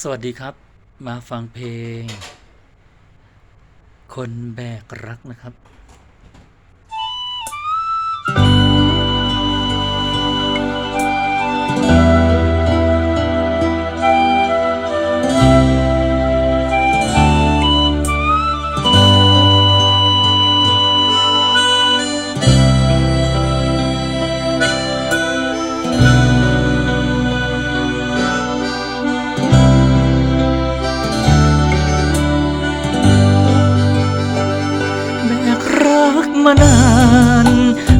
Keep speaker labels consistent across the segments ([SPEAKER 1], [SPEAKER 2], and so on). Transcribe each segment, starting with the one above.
[SPEAKER 1] สวัสดีครับ มาฟังเพลง คนแบกรักนะครับ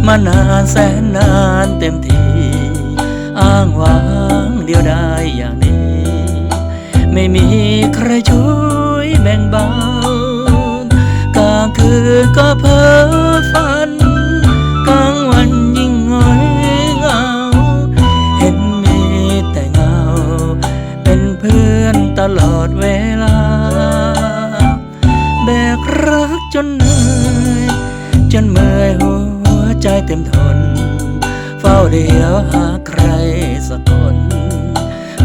[SPEAKER 1] มานานแสนนานเต็มทีอ้างว้างเดียวได้อย่างนี้ ไม่มีใครช่วยแบ่งเบากลางคืนก็เพ้อฝัน กลางวันยิ่งงอยเหงา เห็นมีแต่เงา เป็นเพื่อนตลอดเวลา ทน เฝ้าเดียวหาใครสักคน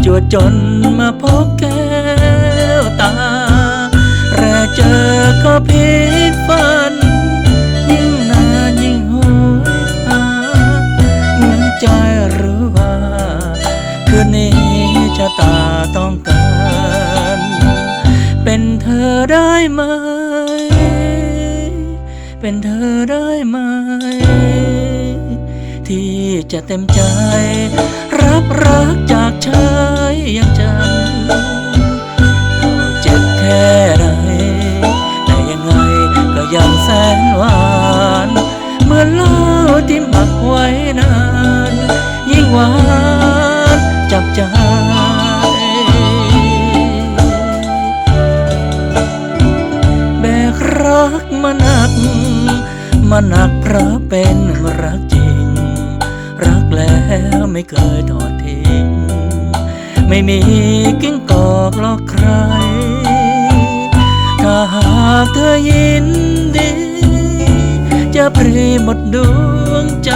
[SPEAKER 1] จวดจนมาพบแก้วตา แรกเจอก็ผิดฝัน ยิ่งนานยิ่งโหยหาเหมือนใจรู้ว่า คืนนี้ชะตาต้องการ เป็นเธอได้ไหมเป็นเธอได้ไหม ที่จะเต็มใจ รับรักจากชายอย่างฉันเราเจ็บแค่ไหนแต่ยังไงก็ยังแสนหวาน เมื่อเล่าที่หมักไว้นาน ยิ่งหวานจับใจแบกรักมาหนักมาหนักเพราะเป็นรักจริง รักแล้วไม่เคยทอดทิ้ง ไม่มีกิ้งกอกหลอกใคร ถ้าหากเธอยินดี จะพรีหมดดวงใจ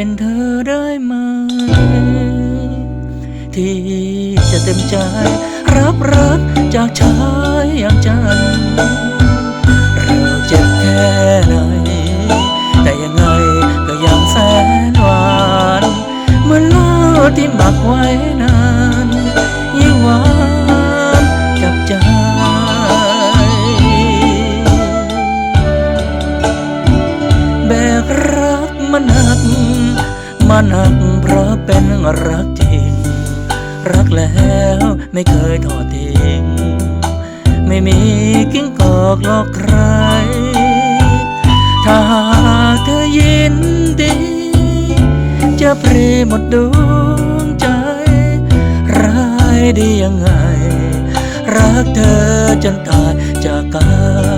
[SPEAKER 1] เป็นเธอได้ไหม ที่จะเต็มใจ รับรักจากชายอย่างฉัน มันหนักเพราะเป็นรักจริง รักแล้วไม่เคยทอดทิ้ง ไม่มีกิ้งกอกหลอกใคร ถ้าหากเธอยินดี จะพรีหมดดวงใจ ร้ายดียังไง รักเธอจนตายจากกัน